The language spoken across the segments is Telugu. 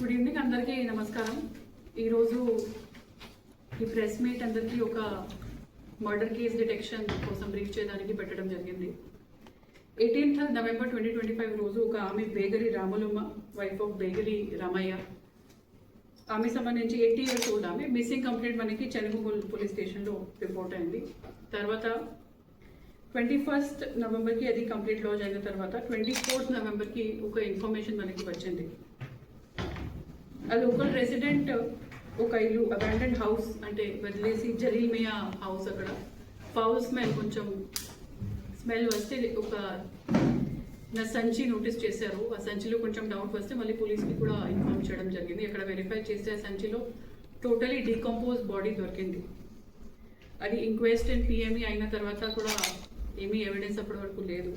గుడ్ ఈవినింగ్ అందరికీ నమస్కారం. ఈరోజు ఈ ప్రెస్ మీట్ అందరికీ ఒక మర్డర్ కేస్ డిటెక్షన్ కోసం బ్రీఫ్ చేయడానికి పెట్టడం జరిగింది. Eighteenth November twenty twenty five రోజు ఒక ఆమె బేగరి రామలమ్మ వైఫ్ ఆఫ్ బేగరి రామయ్య. ఆమె సంబంధించి ఎయిటీ ఇయర్స్ ఓల్డ్ ఆమె మిస్సింగ్ కంప్లైంట్ మనకి చెనుగుల్ పోలీస్ స్టేషన్లో రిపోర్ట్ అయింది. తర్వాత ట్వంటీ ఫస్ట్ నవంబర్కి అది కంప్లీట్ లాజ్ అయిన తర్వాత ట్వంటీ ఫోర్త్ నవంబర్కి ఒక ఇన్ఫర్మేషన్ మనకి వచ్చింది. ఆ లోకల్ రెసిడెంట్ ఒక ఇల్లు అబాండెంట్ హౌస్ అంటే వదిలేసి జరీమియా హౌస్ అక్కడ. ఫౌల్ స్మెల్ కొంచెం స్మెల్ వస్తే ఒక నా సంచి నోటీస్ చేశారు. ఆ సంచిలో కొంచెం డౌట్ వస్తే మళ్ళీ పోలీస్కి కూడా ఇన్ఫార్మ్ చేయడం జరిగింది. అక్కడ వెరిఫై చేస్తే ఆ సంచిలో టోటలీ డీకంపోజ్ బాడీ దొరికింది. అది ఇంక్వెస్ట్ అండ్ పిఎంఈ అయిన తర్వాత కూడా ఏమీ ఎవిడెన్స్ అప్పటి వరకు లేదు.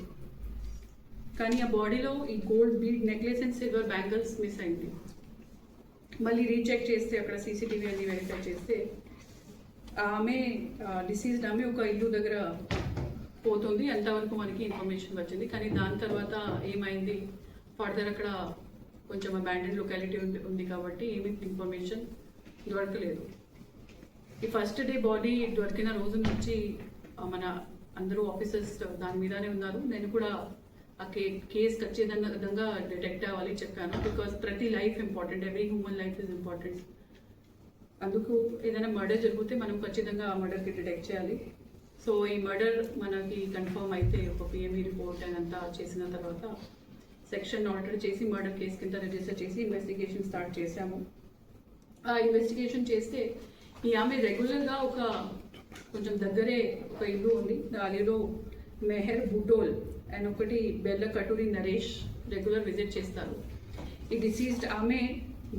కానీ ఆ బాడీలో ఈ gold bead necklace and silver bangles miss అయింది. మళ్ళీ రీచెక్ చేస్తే అక్కడ సీసీటీవీ అన్ని వెరిఫై చేస్తే ఆమె డిసీజ్డ్ ఆమె ఒక ఇల్లు దగ్గర పోతుంది. అంతవరకు మనకి ఇన్ఫర్మేషన్ వచ్చింది. కానీ దాని తర్వాత ఏమైంది? ఫర్దర్ అక్కడ కొంచెం బ్యాండెడ్ లొకాలిటీ ఉంది ఉంది కాబట్టి ఏమి ఇన్ఫర్మేషన్ దొరకలేదు ఈ ఫస్ట్ డే బాడీ దొరికిన రోజు నుంచి మన అందరూ ఆఫీసర్స్ దాని మీదనే ఉన్నారు. నేను కూడా ఆ కే కేసు ఖచ్చితంగా విధంగా డిటెక్ట్ అవ్వాలి చెప్పాను. బికాస్ ప్రతి life important every human life is important అందుకు ఏదైనా మర్డర్ జరిగితే మనం ఖచ్చితంగా ఆ మర్డర్కి డిటెక్ట్ చేయాలి. సో ఈ మర్డర్ మనకి కన్ఫర్మ్ అయితే ఒక పిఎంఈ రిపోర్ట్ అంతా చేసిన తర్వాత సెక్షన్ ఆర్డర్ చేసి మర్డర్ కేసు కింద రిజిస్టర్ చేసి ఇన్వెస్టిగేషన్ స్టార్ట్ చేశాము. ఆ ఇన్వెస్టిగేషన్ చేస్తే ఈ ఆమె రెగ్యులర్గా ఒక కొంచెం దగ్గరే ఒక ఇల్లు ఉంది. దానిలో మెహర్ బుడోల్ అండ్ ఒకటి బెల్ల కటూరి నరేష్ రెగ్యులర్ విజిట్ చేస్తారు. ఈ డిసీజ్డ్ ఆమె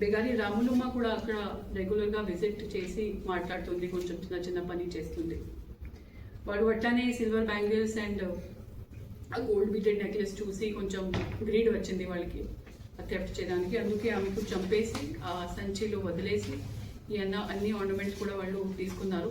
బెగారి రాములమ్మ కూడా అక్కడ రెగ్యులర్గా విజిట్ చేసి మాట్లాడుతుంది కొంచెం చిన్న చిన్న పని చేస్తుంది. వాడు అట్లానే సిల్వర్ బ్యాంగిల్స్ అండ్ ఆ గోల్డ్ బీటెడ్ నెక్లెస్ చూసి కొంచెం గ్రీడ్ వచ్చింది వాళ్ళకి థెఫ్ట్ చేయడానికి. అందుకే ఆమెకు చంపేసి ఆ సంచిలో వదిలేసి ఈ అన్న అన్ని ఆర్నమెంట్స్ కూడా వాళ్ళు తీసుకున్నారు.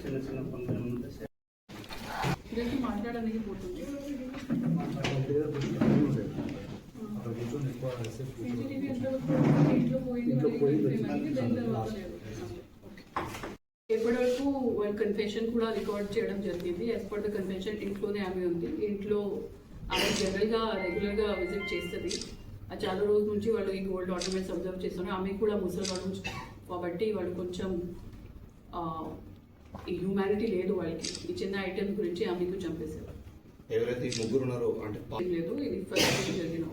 చిన్న చిన్న పనులు ఉంటే ఇదైతే మాట్లాడడానికి పోతుంది. CCTV వరకు కన్ఫెషన్ కూడా రికార్డ్ చేయడం జరిగింది. యాజ్ పర్ ద కన్ఫెషన్ ఇంట్లోనే ఆమె ఉంది. ఇంట్లో ఆమె జనరల్గా రెగ్యులర్గా విజిట్ చేస్తుంది చాలా రోజుల నుంచి వాళ్ళు ఈ గోల్డ్ డాక్యుమెంట్స్ అబ్జర్వ్ చేస్తున్నారు. ఆమె కూడా ముసలి వాళ్ళు కాబట్టి వాళ్ళు కొంచెం ఈ హ్యూమానిటీ లేదు వాళ్ళకి. ఈ చిన్న ఐటమ్స్ గురించి ఆమెకు చంపేశారు. ఎవరైతే ముగ్గురు ఉన్నారో అంటే లేదు ఇది ఫస్ట్ జరిగిన